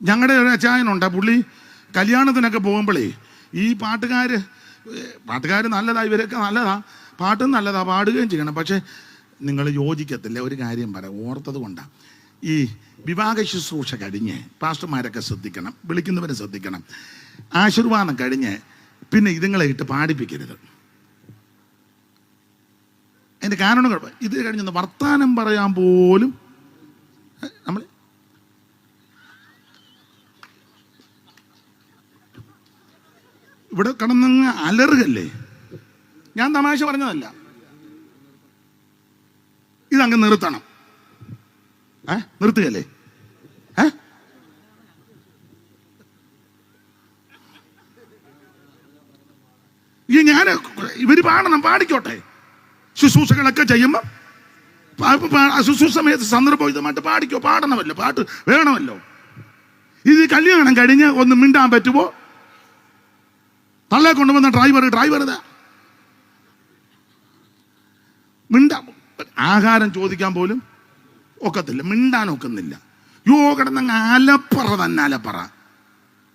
ഞങ്ങളുടെ ഒരു അച്ചായനുണ്ട് പുള്ളി കല്യാണത്തിനൊക്കെ പോകുമ്പോഴേ ഈ പാട്ടുകാർ പാട്ടുകാർ നല്ലതാ ഇവരൊക്കെ നല്ലതാ പാട്ടും നല്ലതാ പാടുകയും ചെയ്യണം. പക്ഷേ നിങ്ങൾ യോജിക്കത്തില്ല ഒരു കാര്യം പറയാം ഓർത്തത് കൊണ്ടാണ് ഈ വിവാഹ ശുശ്രൂഷ കഴിഞ്ഞ് പാസ്റ്റർമാരൊക്കെ ശ്രദ്ധിക്കണം വിളിക്കുന്നവരെ ശ്രദ്ധിക്കണം ആശീർവാദം കഴിഞ്ഞ് പിന്നെ ഇതുങ്ങളെ ഇട്ട് പാടിപ്പിക്കരുത്. അതിന്റെ കാരണം ഇത് കഴിഞ്ഞൊന്ന് വർത്താനം പറയാൻ പോലും നമ്മൾ ഇവിടെ കിടന്നങ്ങ് അലറുകല്ലേ? ഞാൻ തമാശ പറഞ്ഞതല്ല. ഇതങ്ങ് നിർത്തണം. ഏ? നിർത്തുകയല്ലേ? ഏ? ഈ ഞാൻ ഇവർ പാടണം പാടിക്കോട്ടെ. ശുശ്രൂഷകളൊക്കെ ചെയ്യുമ്പോൾ ശുശ്രൂഷ സമയത്ത് സന്ദർഭോചിതമായിട്ട് പാടിക്കോ? പാടണമല്ലോ പാട്ട് വേണമല്ലോ. ഇത് കല്യാണം കഴിഞ്ഞ് ഒന്ന് മിണ്ടാൻ പറ്റുമോ തള്ളെ കൊണ്ടുവന്ന ഡ്രൈവർ ഡ്രൈവർ ഇതാ. മിണ്ട ആഹാരം ചോദിക്കാൻ പോലും ഒക്കത്തില്ല മിണ്ടാൻ ഒക്കുന്നില്ല. യോ കിടന്നങ്ങ് അലപ്പറ തന്നെ അലപ്പറ.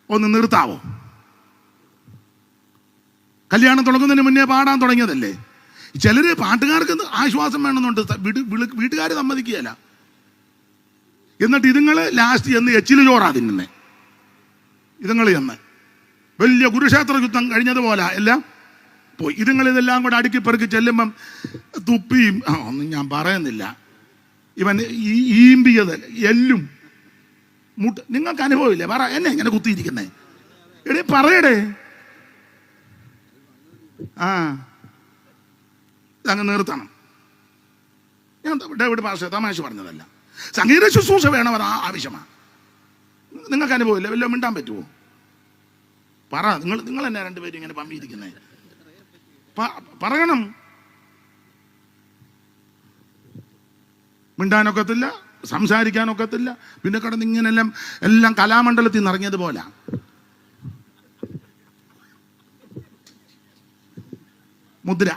ഒന്ന് നിർത്താവോ? കല്യാണം തുടങ്ങുന്നതിന് മുന്നേ പാടാൻ തുടങ്ങിയതല്ലേ? ചിലര് പാട്ടുകാർക്ക് ആശ്വാസം വേണമെന്നുണ്ട്. വീട്ടുകാർ സമ്മതിക്കുകയല്ല. എന്നിട്ട് ഇതുങ്ങൾ ലാസ്റ്റ് ചെന്ന് എച്ചിൽ ചോറാ തിന്നുന്നേ. ഇതുങ്ങൾ വലിയ കുരുക്ഷേത്ര യുദ്ധം കഴിഞ്ഞതുപോലെ എല്ലാം പോയി. ഇതുങ്ങൾ ഇതെല്ലാം കൂടെ അടുക്കി പെറുക്കി ചെല്ലുമ്പം തുപ്പിയും ഒന്നും ഞാൻ പറയുന്നില്ല. ഇവൻ ഈ ഈമ്പിയത് എല്ലും മുട്ട നിങ്ങൾക്ക് അനുഭവമില്ലേ? പറ എന്നെ ഇങ്ങനെ കുത്തിയിരിക്കുന്നേ? എടേ പറയടേ. ആ അങ്ങ് നിർത്തണം. ഞാൻ ഡേവിഡ് പാർശ്വ തമാശ പറഞ്ഞതല്ല. സംഗീത ശുശ്രൂഷ വേണം അത് ആ- ആവശ്യമാണ്. നിങ്ങൾക്ക് അനുഭവമില്ല വല്ലതും മിണ്ടാൻ പറ്റുമോ പറ നിങ്ങൾ നിങ്ങൾ തന്നെ രണ്ടുപേരും ഇങ്ങനെ പമ്പിയിരിക്കുന്നത് പറയണം. മിണ്ടാനൊക്കത്തില്ല സംസാരിക്കാനൊക്കത്തില്ല പിന്നെ കിടന്ന് ഇങ്ങനെല്ലാം എല്ലാം കലാമണ്ഡലത്തിൽ നിന്ന് ഇറങ്ങിയതുപോലെ മുദ്ര.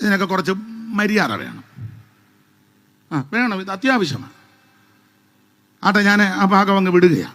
ഇതിനൊക്കെ കുറച്ച് മര്യാദ വേണം. ആ വേണം ഇത് അത്യാവശ്യമാണ്. ആട്ടെ ഞാൻ ആ ഭാഗം അങ്ങ് വിടുകയാണ്.